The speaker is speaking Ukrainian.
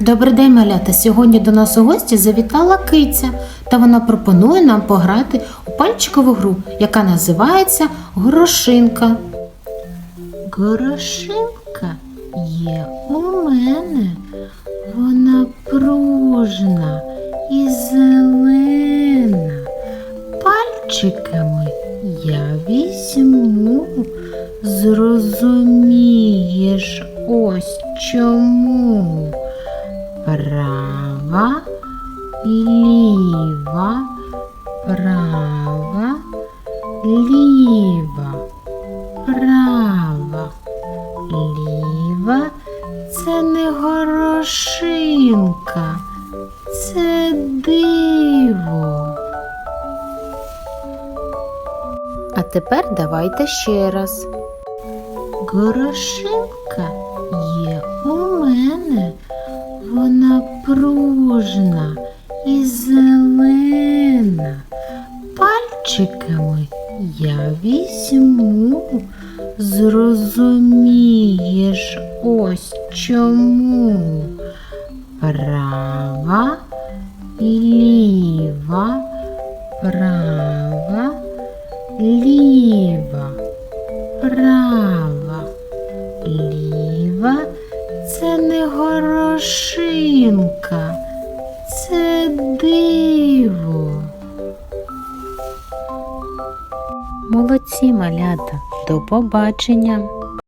Добрий день, малята. Сьогодні до нас у гості завітала киця, та вона пропонує нам пограти у пальчикову гру, яка називається Горошинка. Горошинка є у мене. Вона пружна і зелена. Пальчиками я візьму, зрозумієш ось чому. Права, ліва, права, ліва, права, ліва. Це не горошинка, це диво. А тепер давайте ще раз. Горошинка. Вона і зелена. Пальчиками я візьму, зрозумієш ось чому. Права, ліва, права, ліва, права, ліва. Це горошинка, це диво. Молодці малята, до побачення.